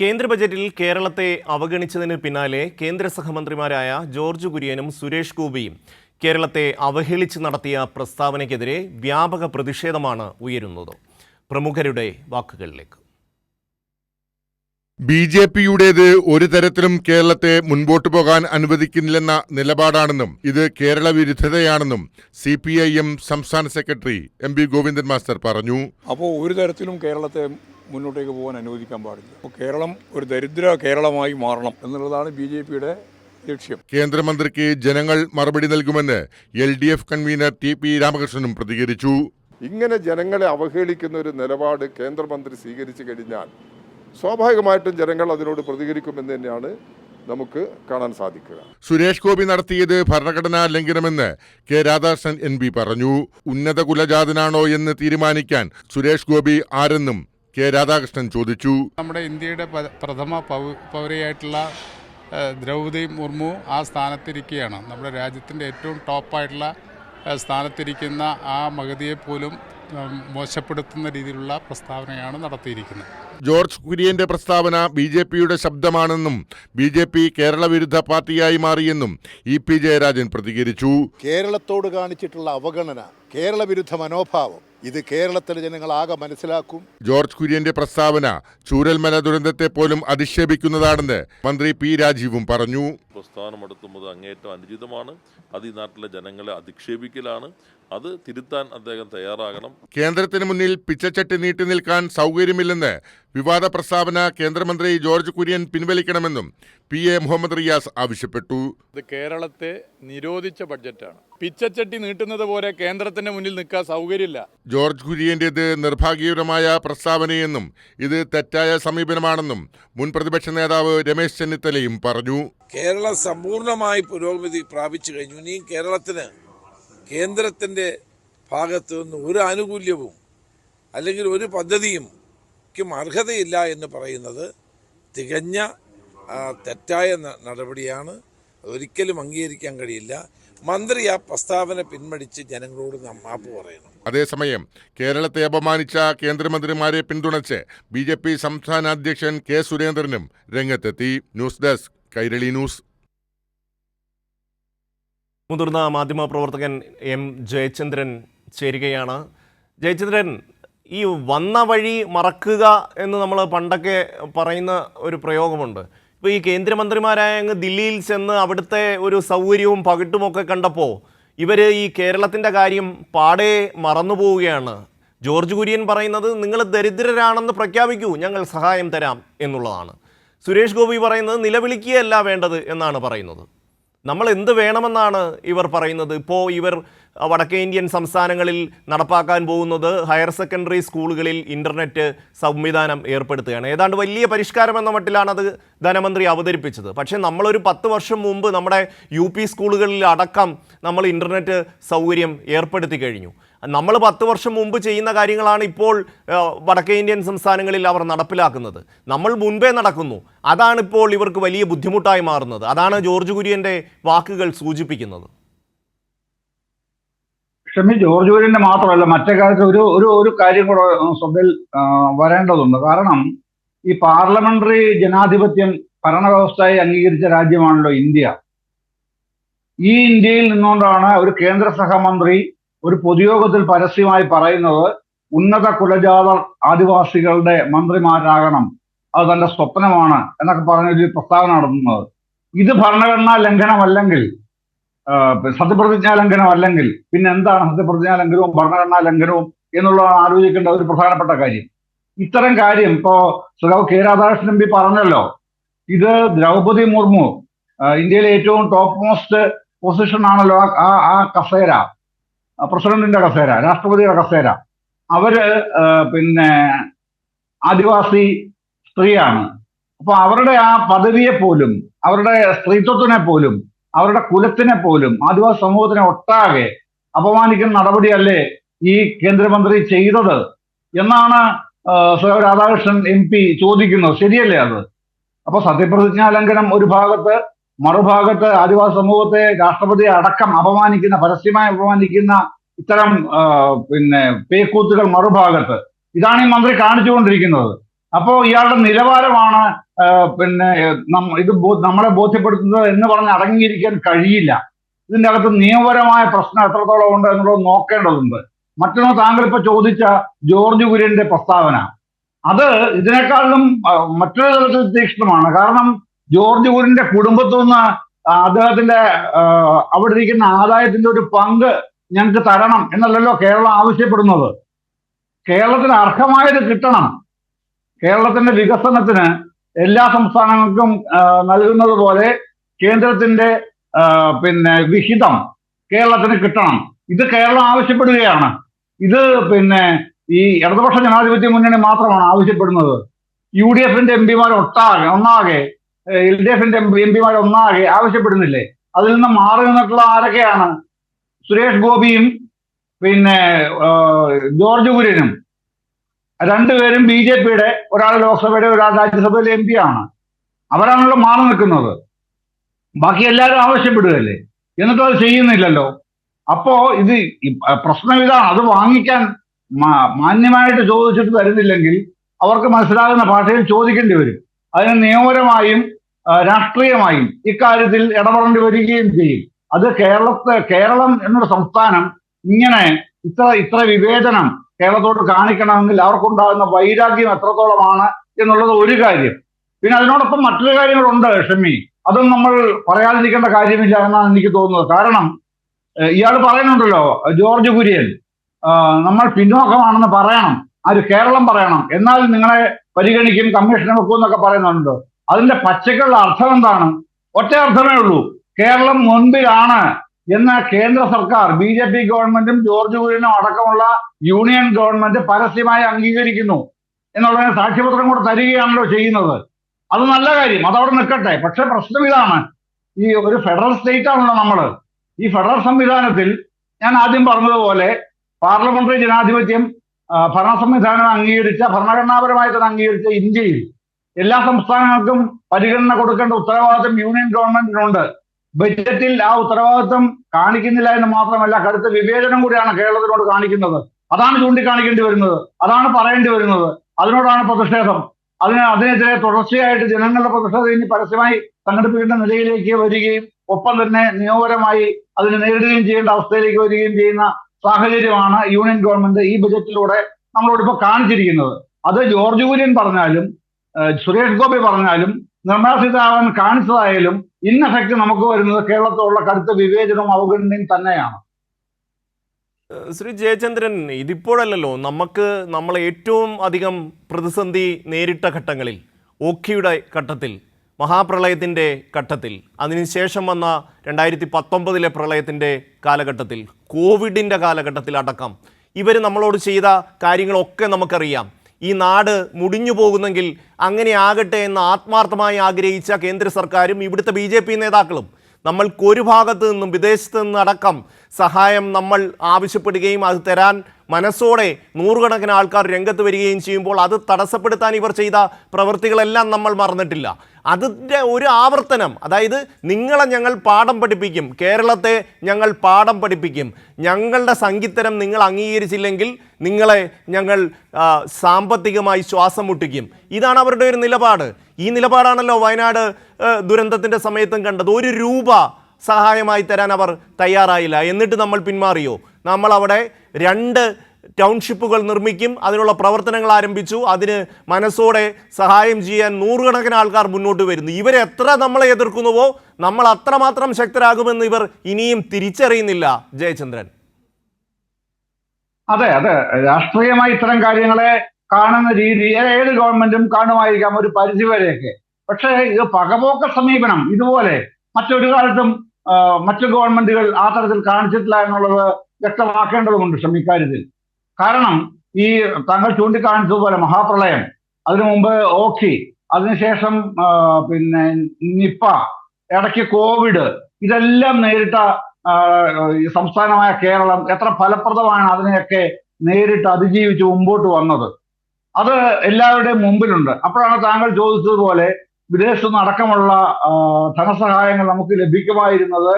കേന്ദ്ര ബജറ്റിൽ കേരളത്തെ അവഗണിച്ചതിന് പിന്നാലെ കേന്ദ്ര സഹമന്ത്രിമാരായ ജോർജ് കുര്യനും സുരേഷ് ഗോപിയും കേരളത്തെ അവഹേളിച്ച് നടത്തിയ പ്രസ്താവനയ്ക്കെതിരെ വ്യാപക പ്രതിഷേധമാണ് ഉയരുന്നത്. പ്രമുഖരുടെ വാക്കുകളിലേക്ക്. ബി ജെ പിയുടേത് ഒരു തരത്തിലും കേരളത്തെ മുൻപോട്ടു പോകാൻ അനുവദിക്കുന്നില്ലെന്ന നിലപാടാണെന്നും ഇത് കേരള വിരുദ്ധതയാണെന്നും സി പി ഐ എം സംസ്ഥാന secretary M P Govindan master പറഞ്ഞു. അപ്പോൾ ഒരു തരത്തിലും കേരളത്തെ മുന്നോട്ടേക്ക് പോകാൻ അനുവദിക്കാൻ പാടില്ല. അപ്പോൾ കേരളം ഒരു ദരിദ്ര കേരളമായി മാറണം എന്നുള്ളതാണ് ബി ജെ പിയുടെ ലക്ഷ്യം. കേന്ദ്രമന്ത്രിക്ക് ജനങ്ങൾ മറുപടി നൽകുമെന്ന് L D F convener T P രാമകൃഷ്ണനും പ്രതികരിച്ചു. ഇങ്ങനെ ജനങ്ങളെ അവഹേളിക്കുന്ന ഒരു നിലപാട് കേന്ദ്രമന്ത്രി സ്വീകരിച്ചു കഴിഞ്ഞാൽ സ്വാഭാവികമായിട്ടും ജനങ്ങൾ അതിനോട് പ്രതികരിക്കുമെന്ന് തന്നെയാണ് നമുക്ക് കാണാൻ സാധിക്കുക. സുരേഷ് ഗോപി നടത്തിയത് ഭരണഘടനാ ലംഘനമെന്ന് കെ രാധാകൃഷ്ണൻ എൻ പി പറഞ്ഞു. ഉന്നത കുലജാതനാണോ എന്ന് തീരുമാനിക്കാൻ സുരേഷ് ഗോപി ആരെന്നും കെ രാധാകൃഷ്ണൻ ചോദിച്ചു. നമ്മുടെ ഇന്ത്യയുടെ പ്രഥമ പൗരയായിട്ടുള്ള ദ്രൗപതി മുർമു ആ സ്ഥാനത്തിരിക്കുകയാണ് നമ്മുടെ രാജ്യത്തിന്റെ ഏറ്റവും ടോപ്പായിട്ടുള്ള സ്ഥാനത്തിരിക്കുന്ന ആ മഗതിയെ പോലും മോശപ്പെടുത്തുന്ന രീതിയിലുള്ള പ്രസ്താവനയാണ് നടത്തിയിരിക്കുന്നത്. ജോർജ് കുര്യന്റെ പ്രസ്താവന ബി ജെ പിയുടെ ശബ്ദമാണെന്നും ബി ജെ പി കേരള വിരുദ്ധ പാർട്ടിയായി മാറിയെന്നും ഇ പി ജയരാജൻ പ്രതികരിച്ചു. കേരളത്തോട് കാണിച്ചിട്ടുള്ള അവഗണന കേരള വിരുദ്ധ മനോഭാവം ഇത് കേരളത്തിലെ ജനങ്ങളാകെ ആകെ മനസ്സിലാക്കും. ജോർജ് കുര്യന്റെ പ്രസ്താവന ചൂരൽമല ദുരന്തത്തെ പോലും അധിക്ഷേപിക്കുന്നതാണെന്ന് മന്ത്രി പി രാജീവും പറഞ്ഞു. പ്രസ്ഥാനം നടത്തുന്നത് അങ്ങേയറ്റം അനുചിതമാണ്. അത് ഈ നാട്ടിലെ ജനങ്ങളെ അധിക്ഷേപിക്കലാണ്. അത് തിരുത്താൻ അദ്ദേഹം തയ്യാറാകണം. കേന്ദ്രത്തിന് മുന്നിൽ പിച്ചച്ചട്ടി നീട്ടി നിൽക്കാൻ സൗകര്യമില്ലെന്ന് വിവാദ പ്രസ്താവന കേന്ദ്രമന്ത്രി ജോർജ് കുര്യൻ പിൻവലിക്കണമെന്നും പി എ മുഹമ്മദ് റിയാസ് ആവശ്യപ്പെട്ടു. ഇത് കേരളത്തെ നിരോധിച്ച ബഡ്ജറ്റാണ്. പിച്ചച്ചട്ടി നീട്ടുന്നത് പോലെ കേന്ദ്രത്തിന്റെ മുന്നിൽ നിൽക്കാൻ സൗകര്യമില്ല. ജോർജ് കുര്യന്റേത് നിർഭാഗ്യകരമായ പ്രസ്താവനയെന്നും ഇത് തെറ്റായ സമീപനമാണെന്നും മുൻ പ്രതിപക്ഷ നേതാവ് രമേശ് ചെന്നിത്തലയും പറഞ്ഞു. കേരളം സമ്പൂർണമായി പുരോഗതി പ്രാപിച്ചു കഴിഞ്ഞു. ഇനിയും കേരളത്തിന് കേന്ദ്രത്തിന്റെ ഭാഗത്തു നിന്ന് ഒരു ആനുകൂല്യവും അല്ലെങ്കിൽ ഒരു പദ്ധതിയും അർഹതയില്ല എന്ന് പറയുന്നത് തികഞ്ഞ തെറ്റായ നടപടിയാണ്. ഒരിക്കലും അംഗീകരിക്കാൻ കഴിയില്ല. മന്ത്രി ആ പ്രസ്താവന പിൻവലിച്ച് ജനങ്ങളോട് ന- മാപ്പ് പറയണം. അതേസമയം കേരളത്തെ അപമാനിച്ച കേന്ദ്രമന്ത്രിമാരെ പിന്തുണച്ച് ബി ജെ പി സംസ്ഥാന അധ്യക്ഷൻ കെ സുരേന്ദ്രനും രംഗത്തെത്തി. News desk Kairali news. മുതിർന്ന മാധ്യമപ്രവർത്തകൻ എം ജയചന്ദ്രൻ ചേരുകയാണ്. ജയചന്ദ്രൻ ഈ വന്ന വഴി മറക്കുക എന്ന് നമ്മൾ പണ്ടൊക്കെ പറയുന്ന ഒരു പ്രയോഗമുണ്ട്. ഇപ്പോൾ ഈ കേന്ദ്രമന്ത്രിമാരായ അങ്ങ് ദില്ലിയിൽ ചെന്ന് അവിടുത്തെ ഒരു സൗകര്യവും പകിട്ടുമൊക്കെ കണ്ടപ്പോൾ ഇവർ ഈ കേരളത്തിന്റെ കാര്യം പാടെ മറന്നു പോവുകയാണ്. ജോർജ് കുര്യൻ പറയുന്നത് നിങ്ങൾ ദരിദ്രരാണെന്ന് പ്രഖ്യാപിക്കൂ ഞങ്ങൾ സഹായം തരാം എന്നുള്ളതാണ്. സുരേഷ് ഗോപി പറയുന്നത് നിലവിളിക്കുകയല്ല വേണ്ടത് എന്നാണ് പറയുന്നത്. നമ്മൾ എന്ത് വേണമെന്നാണ് ഇവർ പറയുന്നത്? ഇപ്പോൾ ഇവർ വടക്കേ ഇന്ത്യൻ സംസ്ഥാനങ്ങളിൽ നടപ്പാക്കാൻ പോകുന്നത് ഹയർ സെക്കൻഡറി സ്കൂളുകളിൽ ഇന്റർനെറ്റ് സംവിധാനം ഏർപ്പെടുത്തുകയാണ്. ഏതാണ്ട് വലിയ പരിഷ്കാരം എന്ന മട്ടിലാണ് അത് ധനമന്ത്രി അവതരിപ്പിച്ചത്. പക്ഷേ നമ്മളൊരു പത്ത് വർഷം മുമ്പ് നമ്മുടെ യു പി സ്കൂളുകളിൽ അടക്കം നമ്മൾ ഇന്റർനെറ്റ് സൗകര്യം ഏർപ്പെടുത്തി കഴിഞ്ഞു. നമ്മൾ പത്ത് വർഷം മുമ്പ് ചെയ്യുന്ന കാര്യങ്ങളാണ് ഇപ്പോൾ വടക്കേ ഇന്ത്യൻ സംസ്ഥാനങ്ങളിൽ അവർ നടപ്പിലാക്കുന്നത്. നമ്മൾ മുൻപേ നടക്കുന്നു. അതാണിപ്പോൾ ഇവർക്ക് വലിയ ബുദ്ധിമുട്ടായി മാറുന്നത്. അതാണ് ജോർജ് കുര്യന്റെ വാക്കുകൾ സൂചിപ്പിക്കുന്നത്. ക്ഷമി ജോർജ് കുര്യന്റെ മാത്രമല്ല മറ്റേ കാലത്ത് ഒരു ഒരു ഒരു കാര്യം കൂടെ ശ്രദ്ധയിൽ വരേണ്ടതുണ്ട്. കാരണം ഈ പാർലമെന്ററി ജനാധിപത്യം ഭരണവ്യവസ്ഥയെ അംഗീകരിച്ച രാജ്യമാണല്ലോ ഇന്ത്യ. ഈ ഇന്ത്യയിൽ നിന്നുകൊണ്ടാണ് ഒരു കേന്ദ്ര സഹമന്ത്രി ഒരു പൊതുയോഗത്തിൽ പരസ്യമായി പറയുന്നത് ഉന്നത കുലജാത ആദിവാസികളുടെ മന്ത്രിമാരാകണം. അത് തന്റെ സ്വപ്നമാണ് എന്നൊക്കെ പറഞ്ഞൊരു പ്രസ്താവന നടത്തുന്നത്. ഇത് ഭരണഘടനാ ലംഘനമല്ലെങ്കിൽ സത്യപ്രതിജ്ഞാ ലംഘനം അല്ലെങ്കിൽ പിന്നെ എന്താണ് സത്യപ്രതിജ്ഞാ ലംഘനവും ഭരണഘടനാ ലംഘനവും എന്നുള്ളതാണ് ആലോചിക്കേണ്ട ഒരു പ്രധാനപ്പെട്ട കാര്യം. ഇത്തരം കാര്യം ഇപ്പോ സുഖാവ് കെ രാധാകൃഷ്ണൻ എം പറഞ്ഞല്ലോ. ഇത് ദ്രൗപദി മുർമു ഇന്ത്യയിലെ ഏറ്റവും ടോപ്പ് മോസ്റ്റ് പൊസിഷൻ ആണല്ലോ ആ ആ കസേര. പ്രസിഡന്റിന്റെ കസേര രാഷ്ട്രപതിയുടെ കസേര. അവർ പിന്നെ ആദിവാസി സ്ത്രീയാണ്. അപ്പൊ അവരുടെ ആ പദവിയെ പോലും അവരുടെ സ്ത്രീത്വത്തിനെ പോലും അവരുടെ കുലത്തിനെ പോലും ആദിവാസി സമൂഹത്തിനെ ഒട്ടാകെ അപമാനിക്കുന്ന നടപടിയല്ലേ ഈ കേന്ദ്രമന്ത്രി ചെയ്തത് എന്നാണ് രാധാകൃഷ്ണൻ എം പി ചോദിക്കുന്നത്. ശരിയല്ലേ അത്? അപ്പൊ സത്യപ്രതിജ്ഞാ ലംഘനം ഒരു ഭാഗത്ത് മറുഭാഗത്ത് ആദിവാസി സമൂഹത്തെ രാഷ്ട്രപതി അടക്കം അപമാനിക്കുന്ന പരസ്യമായി അപമാനിക്കുന്ന ഇത്തരം പിന്നെ പേക്കൂത്തുകൾ മറുഭാഗത്ത്. ഇതാണ് ഈ മന്ത്രി കാണിച്ചുകൊണ്ടിരിക്കുന്നത്. അപ്പോൾ ഇയാളുടെ നിലവാരമാണ് പിന്നെ ഇത് നമ്മളെ ബോധ്യപ്പെടുത്തുന്നത് എന്ന് പറഞ്ഞ് അടങ്ങിയിരിക്കാൻ കഴിയില്ല. ഇതിന്റെ അകത്ത് നിയമപരമായ പ്രശ്നം എത്രത്തോളം ഉണ്ട് എന്നുള്ളത് നോക്കേണ്ടതുണ്ട്. മറ്റൊന്ന് താങ്കൾ ഇപ്പൊ ചോദിച്ച ജോർജ് കുര്യന്റെ പ്രസ്താവന. അത് ഇതിനേക്കാളും മറ്റൊരു തരത്തിൽ തീക്ഷ്ണമാണ്. കാരണം ജോർജ് കുര്യന്റെ കുടുംബത്തിൽ നിന്ന് അദ്ദേഹത്തിന്റെ അവിടെ ഇരിക്കുന്ന ആദായത്തിന്റെ ഒരു പങ്ക് ഞങ്ങൾക്ക് തരണം എന്നല്ലല്ലോ കേരളം ആവശ്യപ്പെടുന്നത്. കേരളത്തിന് അർഹമായത് കിട്ടണം. കേരളത്തിന്റെ വികസനത്തിന് എല്ലാ സംസ്ഥാനങ്ങൾക്കും നൽകുന്നത് പോലെ കേന്ദ്രത്തിന്റെ പിന്നെ വിഹിതം കേരളത്തിന് കിട്ടണം. ഇത് കേരളം ആവശ്യപ്പെടുകയാണ്. ഇത് പിന്നെ ഈ ഇടതുപക്ഷ ജനാധിപത്യ മുന്നണി മാത്രമാണ് ആവശ്യപ്പെടുന്നത്. യു ഡി എഫിന്റെ എം പിമാർ ഒട്ടാകെ ഒന്നാകെ എൽ ഡി എഫിന്റെ എം പിമാർ ഒന്നാകെ ആവശ്യപ്പെടുന്നില്ലേ? അതിൽ നിന്ന് മാറി നിന്നിട്ടുള്ള ആരൊക്കെയാണ്? സുരേഷ് ഗോപിയും പിന്നെ ജോർജ് കുര്യനും. രണ്ടുപേരും ബി ജെ പിയുടെ ഒരാൾ ലോക്സഭയുടെ ഒരാൾ രാജ്യസഭയിലെ എം പി ആണ്. അവരാണല്ലോ മാറി നിൽക്കുന്നത്. ബാക്കി എല്ലാവരും ആവശ്യപ്പെടുകയല്ലേ? എന്നിട്ടും അത് ചെയ്യുന്നില്ലല്ലോ. അപ്പോ ഇത് പ്രശ്നം ഇതാണ്. അത് വാങ്ങിക്കാൻ മാന്യമായിട്ട് ചോദിച്ചിട്ട് തരുന്നില്ലെങ്കിൽ അവർക്ക് മനസ്സിലാകുന്ന ഭാഷയിൽ ചോദിക്കേണ്ടി വരും. അതിന് നിയമപരമായും രാഷ്ട്രീയമായും ഇക്കാര്യത്തിൽ ഇടപെടേണ്ടി വരികയും ചെയ്യും. അത് കേരളത്തെ കേരളം എന്നൊരു സംസ്ഥാനം ഇങ്ങനെ ഇത്ര ഇത്ര വിവേചനം കേരളത്തോട് കാണിക്കണമെങ്കിൽ അവർക്കുണ്ടാകുന്ന വൈരാഗ്യം എത്രത്തോളമാണ് എന്നുള്ളത് ഒരു കാര്യം. പിന്നെ അതിനോടൊപ്പം മറ്റൊരു കാര്യങ്ങളുണ്ട് ഷമി. അതും നമ്മൾ പറയാതിരിക്കേണ്ട കാര്യമില്ല എന്നാണ് എനിക്ക് തോന്നുന്നത്. കാരണം ഇയാൾ പറയുന്നുണ്ടല്ലോ ജോർജ് കുര്യൻ നമ്മൾ പിന്നോക്കമാണെന്ന് പറയണം. ആര് കേരളം പറയണം. എന്നാൽ നിങ്ങളെ പരിഗണിക്കും കമ്മീഷനെ വെക്കും എന്നൊക്കെ പറയുന്നുണ്ട്. അതിന്റെ പച്ചക്കുള്ള അർത്ഥം എന്താണ്? ഒറ്റ അർത്ഥമേ ഉള്ളൂ. കേരളം മുൻപിലാണ്. എന്ന് കേന്ദ്ര സർക്കാർ ബി ജെ പി ഗവൺമെന്റും ജോർജ് കുര്യനും അടക്കമുള്ള യൂണിയൻ ഗവൺമെന്റ് പരസ്യമായി അംഗീകരിക്കുന്നു എന്നുള്ളതിന് സാക്ഷ്യപത്രം കൂടെ തരികയാണല്ലോ ചെയ്യുന്നത്. അത് നല്ല കാര്യം. അതവിടെ നിൽക്കട്ടെ. പക്ഷെ പ്രശ്നം ഇതാണ്. ഈ ഒരു ഫെഡറൽ സ്റ്റേറ്റ് ആണല്ലോ നമ്മൾ ഈ ഫെഡറൽ സംവിധാനത്തിൽ ഞാൻ ആദ്യം പറഞ്ഞതുപോലെ പാർലമെന്ററി ജനാധിപത്യം ഭരണ സംവിധാനം അംഗീകരിച്ച ഭരണഘടനാപരമായി തന്നെ അംഗീകരിച്ച ഇന്ത്യയിൽ എല്ലാ സംസ്ഥാനങ്ങൾക്കും പരിഗണന കൊടുക്കേണ്ട ഉത്തരവാദിത്വം യൂണിയൻ ഗവൺമെന്റിനുണ്ട്. ബജറ്റിൽ ആ ഉത്തരവാദിത്വം കാണിക്കുന്നില്ല എന്ന് മാത്രമല്ല കടുത്ത വിവേചനം കൂടിയാണ് കേരളത്തിനോട് കാണിക്കുന്നത്. അതാണ് ചൂണ്ടിക്കാണിക്കേണ്ടി വരുന്നത്. അതാണ് പറയേണ്ടി വരുന്നത്. അതിനോടാണ് പ്രതിഷേധം. അതിന് അതിനെതിരെ തുടർച്ചയായിട്ട് ജനങ്ങളുടെ പ്രതിഷേധം ഇനി പരസ്യമായി സംഘടിപ്പിക്കേണ്ട നിലയിലേക്ക് വരികയും ഒപ്പം തന്നെ നിയമപരമായി അതിനെ നേരിടുകയും ചെയ്യേണ്ട അവസ്ഥയിലേക്ക് വരികയും ചെയ്യുന്ന സാഹചര്യമാണ് യൂണിയൻ ഗവൺമെന്റ് ഈ ബജറ്റിലൂടെ നമ്മളോട് കാണിച്ചിരിക്കുന്നത്. അത് ജോർജ് കുര്യൻ പറഞ്ഞാലും സുരേഷ് ഗോപി പറഞ്ഞാലും നിർമ്മലാ സീതാരാമൻ കാണിച്ചതായാലും ഇൻ എഫക്റ്റ് നമുക്ക് വരുന്നത് കേരളത്തോടുള്ള കടുത്ത വിവേചനവും അവഗണനയും തന്നെയാണ്. ശ്രീ ജയചന്ദ്രൻ ഇതിപ്പോഴല്ലല്ലോ നമുക്ക് നമ്മൾ ഏറ്റവും അധികം പ്രതിസന്ധി നേരിട്ട ഘട്ടങ്ങളിൽ ഓഖിയുടെ ഘട്ടത്തിൽ മഹാപ്രളയത്തിന്റെ ഘട്ടത്തിൽ അതിനുശേഷം വന്ന രണ്ടായിരത്തി പത്തൊമ്പതിലെ പ്രളയത്തിന്റെ കാലഘട്ടത്തിൽ കോവിഡിന്റെ കാലഘട്ടത്തിൽ അടക്കം ഇവർ നമ്മളോട് ചെയ്ത കാര്യങ്ങളൊക്കെ നമുക്കറിയാം. ഈ നാട് മുടിഞ്ഞു പോകുന്നെങ്കിൽ അങ്ങനെ ആകട്ടെ എന്ന് ആത്മാർത്ഥമായി ആഗ്രഹിച്ച കേന്ദ്ര സർക്കാരും ഇവിടുത്തെ ബി ജെ പി ഒരു ഭാഗത്ത് നിന്നും വിദേശത്ത് നിന്നടക്കം സഹായം നമ്മൾ ആവശ്യപ്പെടുകയും അത് തരാൻ മനസ്സോടെ നൂറുകണക്കിന് ആൾക്കാർ രംഗത്ത് വരികയും ചെയ്യുമ്പോൾ അത് തടസ്സപ്പെടുത്താൻ ഇവർ ചെയ്ത പ്രവൃത്തികളെല്ലാം നമ്മൾ മറന്നിട്ടില്ല. അതിന്റെ ഒരു ആവർത്തനം അതായത് നിങ്ങളെ ഞങ്ങൾ പാഠം പഠിപ്പിക്കും കേരളത്തെ ഞങ്ങൾ പാഠം പഠിപ്പിക്കും ഞങ്ങളുടെ സംഗീതരം നിങ്ങൾ അംഗീകരിച്ചില്ലെങ്കിൽ നിങ്ങളെ ഞങ്ങൾ സാമ്പത്തികമായി ശ്വാസം മുട്ടിക്കും. ഇതാണ് അവരുടെ ഒരു നിലപാട്. ഈ നിലപാടാണല്ലോ വയനാട് ദുരന്തത്തിന്റെ സമയത്തും കണ്ടത്. ഒരു രൂപ സഹായമായി തരാൻ അവർ തയ്യാറായില്ല. എന്നിട്ട് നമ്മൾ പിന്മാറിയോ? നമ്മൾ അവിടെ രണ്ട് ടൗൺഷിപ്പുകൾ നിർമ്മിക്കും അതിനുള്ള പ്രവർത്തനങ്ങൾ ആരംഭിച്ചു അതിന് മനസ്സോടെ സഹായം ചെയ്യാൻ നൂറുകണക്കിന് ആൾക്കാർ മുന്നോട്ട് വരുന്നു. ഇവരെ എത്ര നമ്മളെ എതിർക്കുന്നുവോ നമ്മൾ അത്രമാത്രം ശക്തരാകുമെന്ന് ഇവർ ഇനിയും തിരിച്ചറിയുന്നില്ല. ജയചന്ദ്രൻ. അതെ അതെ. രാഷ്ട്രീയമായി ഇത്തരം കാര്യങ്ങളെ കാണുന്ന രീതി ഏത് ഗവൺമെന്റും കാണുമായിരിക്കാം ഒരു പരിധിവരെയൊക്കെ പക്ഷേ ഇത് പകപോക്ക സമീപനം ഇതുപോലെ മറ്റൊരു കാലത്തും മറ്റു ഗവൺമെന്റുകൾ ആ തരത്തിൽ കാണിച്ചിട്ടില്ല എന്നുള്ളത് വ്യക്തമാക്കേണ്ടതുണ്ട് ക്ഷമിക്കാര്യത്തിൽ കാരണം ഈ താങ്കൾ ചൂണ്ടിക്കാണിച്ചതുപോലെ മഹാപ്രളയം അതിനു മുമ്പ് ഓഖി അതിനുശേഷം പിന്നെ നിപ്പ ഇടയ്ക്ക് കോവിഡ് ഇതെല്ലാം നേരിട്ട സംസ്ഥാനമായ കേരളം എത്ര ഫലപ്രദമാണ് അതിനെയൊക്കെ നേരിട്ട് അതിജീവിച്ച് മുമ്പോട്ട് വന്നത്. അത് എല്ലാവരുടെയും മുമ്പിലുണ്ട്. അപ്പോഴാണ് താങ്കൾ ചോദിച്ചതുപോലെ വിദേശത്തു നിന്ന് അടക്കമുള്ള ധനസഹായങ്ങൾ നമുക്ക് ലഭിക്കുമായിരുന്നത്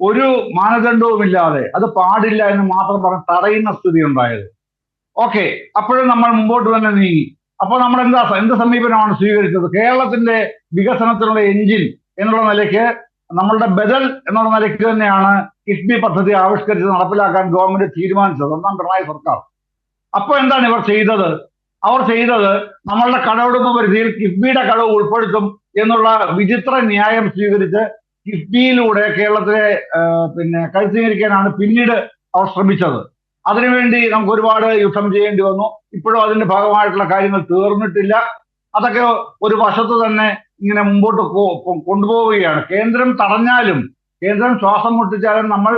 ഒരു മാനദണ്ഡവുമില്ലാതെ അത് പാടില്ല എന്ന് മാത്രം പറഞ്ഞ് തടയുന്ന സ്ഥിതി ഉണ്ടായത് ഓക്കെ അപ്പോഴും നമ്മൾ മുമ്പോട്ട് തന്നെ നീങ്ങി. അപ്പോൾ നമ്മൾ എന്താ എന്ത് സമീപനമാണ് സ്വീകരിച്ചത്? കേരളത്തിന്റെ വികസനത്തിനുള്ള എഞ്ചിൻ എന്നുള്ള നിലയ്ക്ക് നമ്മളുടെ ബദൽ എന്നുള്ള നിലയ്ക്ക് തന്നെയാണ് കിഫ്ബി പദ്ധതി ആവിഷ്കരിച്ച് നടപ്പിലാക്കാൻ ഗവൺമെന്റ് തീരുമാനിച്ചത്. ഒന്നാം പിണറായി സർക്കാർ. അപ്പോൾ എന്താണ് ഇവർ ചെയ്തത്? അവർ ചെയ്തത് നമ്മളുടെ കടമെടുപ്പ് പരിധിയിൽ കിഫ്ബിയുടെ കടവ് ഉൾപ്പെടുത്തും എന്നുള്ള വിചിത്ര ന്യായം സ്വീകരിച്ച് കിഫ്ബിയിലൂടെ കേരളത്തിലെ പിന്നെ കഴുത്തീകരിക്കാനാണ് പിന്നീട് അവർ ശ്രമിച്ചത്. അതിനുവേണ്ടി നമുക്ക് ഒരുപാട് യുദ്ധം ചെയ്യേണ്ടി വന്നു. ഇപ്പോഴും അതിന്റെ ഭാഗമായിട്ടുള്ള കാര്യങ്ങൾ തീർന്നിട്ടില്ല. അതൊക്കെ ഒരു വശത്ത് തന്നെ ഇങ്ങനെ മുമ്പോട്ട് കൊണ്ടുപോവുകയാണ്. കേന്ദ്രം തടഞ്ഞാലും കേന്ദ്രം ശ്വാസം മുട്ടിച്ചാലും നമ്മൾ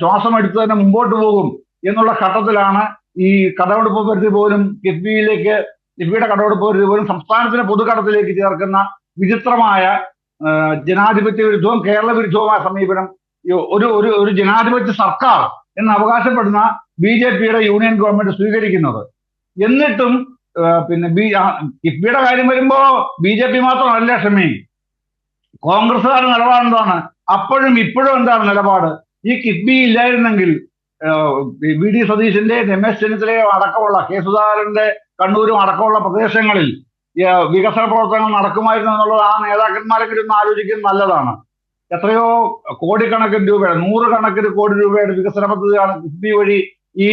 ശ്വാസം എടുത്ത് തന്നെ മുമ്പോട്ട് പോകും എന്നുള്ള ഘട്ടത്തിലാണ് ഈ കടമെടുപ്പ് പരിധി പോലും കിഫ്ബിയിലേക്ക് കിഫ്ബിയുടെ കടമെടുപ്പ് പരിധി പോലും സംസ്ഥാനത്തിന്റെ പൊതുകടത്തിലേക്ക് ചേർക്കുന്ന വിചിത്രമായ ജനാധിപത്യ വിരുദ്ധവും കേരള വിരുദ്ധവുമായ സമീപനം ഒരു ഒരു ഒരു ജനാധിപത്യ സർക്കാർ എന്ന് അവകാശപ്പെടുന്ന ബി ജെ പിയുടെ യൂണിയൻ ഗവൺമെന്റ് സ്വീകരിക്കുന്നത്. എന്നിട്ടും പിന്നെ ബി കിഫ്ബിയുടെ കാര്യം വരുമ്പോ ബി ജെ പി മാത്രമല്ല ക്ഷമി. കോൺഗ്രസ്സുകാരുടെ നിലപാട് എന്താണ് അപ്പോഴും ഇപ്പോഴും എന്താണ് നിലപാട്? ഈ കിഫ്ബി ഇല്ലായിരുന്നെങ്കിൽ വി ഡി സതീശന്റെ രമേശ് ചെന്നിത്തലയും അടക്കമുള്ള കെ സുധാകരന്റെ കണ്ണൂരും അടക്കമുള്ള പ്രദേശങ്ങളിൽ വികസന പ്രവർത്തനങ്ങൾ നടക്കുമായിരുന്നു എന്നുള്ളത് ആ നേതാക്കന്മാരെങ്കിലും ഒന്ന് ആലോചിക്കുന്നത് നല്ലതാണ്. എത്രയോ കോടിക്കണക്കിന് രൂപയുടെ നൂറുകണക്കിന് കോടി രൂപയുടെ വികസന പദ്ധതിയാണ് കിഫ്ബി വഴി ഈ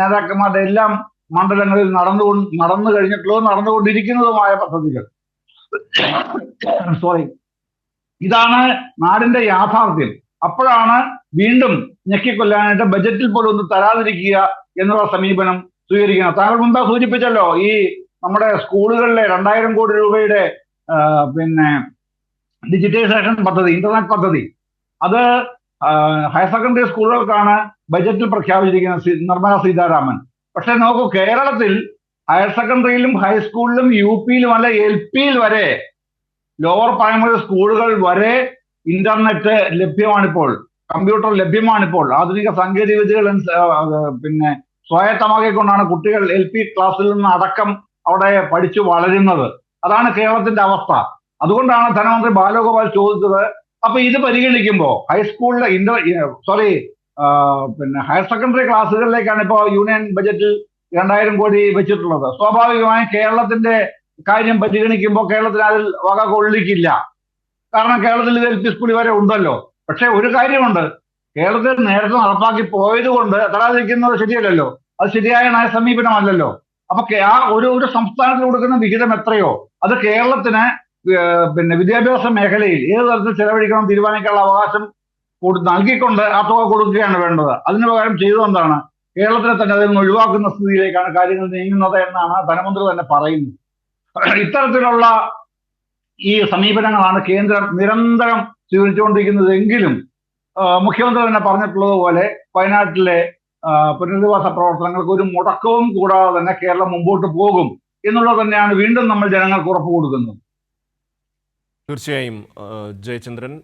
നേതാക്കന്മാരുടെ എല്ലാം മണ്ഡലങ്ങളിൽ നടന്നു നടന്നു കഴിഞ്ഞിട്ടുള്ളതും നടന്നുകൊണ്ടിരിക്കുന്നതുമായ പദ്ധതികൾ. സോറി ഇതാണ് നാടിന്റെ യാഥാർത്ഥ്യം. അപ്പോഴാണ് വീണ്ടും ഞെക്കിക്കൊല്ലാനായിട്ട് ബജറ്റിൽ പോലും ഒന്ന് തരാതിരിക്കുക എന്നുള്ള സമീപനം സ്വീകരിക്കണം. താങ്കൾ മുമ്പ് സൂചിപ്പിച്ചല്ലോ ഈ നമ്മുടെ സ്കൂളുകളിലെ രണ്ടായിരം കോടി രൂപയുടെ പിന്നെ ഡിജിറ്റൈസേഷൻ പദ്ധതി ഇന്റർനെറ്റ് പദ്ധതി. അത് ഹയർ സെക്കൻഡറി സ്കൂളുകൾക്കാണ് ബജറ്റിൽ പ്രഖ്യാപിച്ചിരിക്കുന്നത് നിർമ്മല സീതാരാമൻ. പക്ഷെ നോക്കൂ കേരളത്തിൽ ഹയർ സെക്കൻഡറിയിലും ഹൈസ്കൂളിലും യു പിയിലും അല്ല എൽ പിയിൽ വരെ ലോവർ പ്രൈമറി സ്കൂളുകൾ വരെ ഇന്റർനെറ്റ് ലഭ്യമാണിപ്പോൾ. കമ്പ്യൂട്ടർ ലഭ്യമാണ് ഇപ്പോൾ ആധുനിക സാങ്കേതിക വിദ്യകൾ പിന്നെ സ്വായത്തമാക്കിക്കൊണ്ടാണ് കുട്ടികൾ എൽ പി ക്ലാസ്സിൽ നിന്ന് അടക്കം അവിടെ പഠിച്ചു വളരുന്നത്. അതാണ് കേരളത്തിന്റെ അവസ്ഥ. അതുകൊണ്ടാണ് ധനമന്ത്രി ബാലഗോപാൽ ചോദിച്ചത്. അപ്പൊ ഇത് പരിഗണിക്കുമ്പോൾ ഹൈസ്കൂളിലെ ഇന്റർ സോറി പിന്നെ ഹയർ സെക്കൻഡറി ക്ലാസ്സുകളിലേക്കാണ് ഇപ്പോൾ യൂണിയൻ ബജറ്റിൽ രണ്ടായിരം കോടി വെച്ചിട്ടുള്ളത്. സ്വാഭാവികമായും കേരളത്തിന്റെ കാര്യം പരിഗണിക്കുമ്പോൾ കേരളത്തിൽ അതിൽ വക കൊള്ളിക്കില്ല. കാരണം കേരളത്തിൽ എൽ പി സ്കൂളിൽ വരെ ഉണ്ടല്ലോ. പക്ഷെ ഒരു കാര്യമുണ്ട്. കേരളത്തിൽ നേരത്തെ നടപ്പാക്കി പോയത് കൊണ്ട് എത്താതിരിക്കുന്നത് ശരിയല്ലല്ലോ. അത് ശരിയായ നയ സമീപനമല്ലല്ലോ അപ്പൊ ആ ഒരു ഒരു സംസ്ഥാനത്തിന് കൊടുക്കുന്ന വിഹിതം എത്രയോ? അത് കേരളത്തിന് പിന്നെ വിദ്യാഭ്യാസ മേഖലയിൽ ഏത് തരത്തിൽ ചെലവഴിക്കണം തീരുമാനിക്കാനുള്ള അവകാശം നൽകിക്കൊണ്ട് ആ തുക കൊടുക്കുകയാണ് വേണ്ടത്. അതിന് പകരം ചെയ്തതെന്താണ് കേരളത്തിനെ തന്നെ അതിൽ നിന്ന് ഒഴിവാക്കുന്ന സ്ഥിതിയിലേക്കാണ് കാര്യങ്ങൾ നീങ്ങുന്നത് എന്നാണ് ധനമന്ത്രി തന്നെ പറയുന്നത്. ഇത്തരത്തിലുള്ള ഈ സമീപനങ്ങളാണ് കേന്ദ്രം നിരന്തരം സ്വീകരിച്ചുകൊണ്ടിരിക്കുന്നതെങ്കിലും മുഖ്യമന്ത്രി തന്നെ പറഞ്ഞിട്ടുള്ളത് പോലെ വയനാട്ടിലെ പുനരധിവാസ പ്രവർത്തനങ്ങൾക്ക് ഒരു മുടക്കവും കൂടാതെ തന്നെ കേരളം മുമ്പോട്ട് പോകും എന്നുള്ളത് തന്നെയാണ് വീണ്ടും നമ്മൾ ജനങ്ങൾക്ക് ഉറപ്പ് കൊടുക്കുന്നത്. തീർച്ചയായും ജയചന്ദ്രൻ.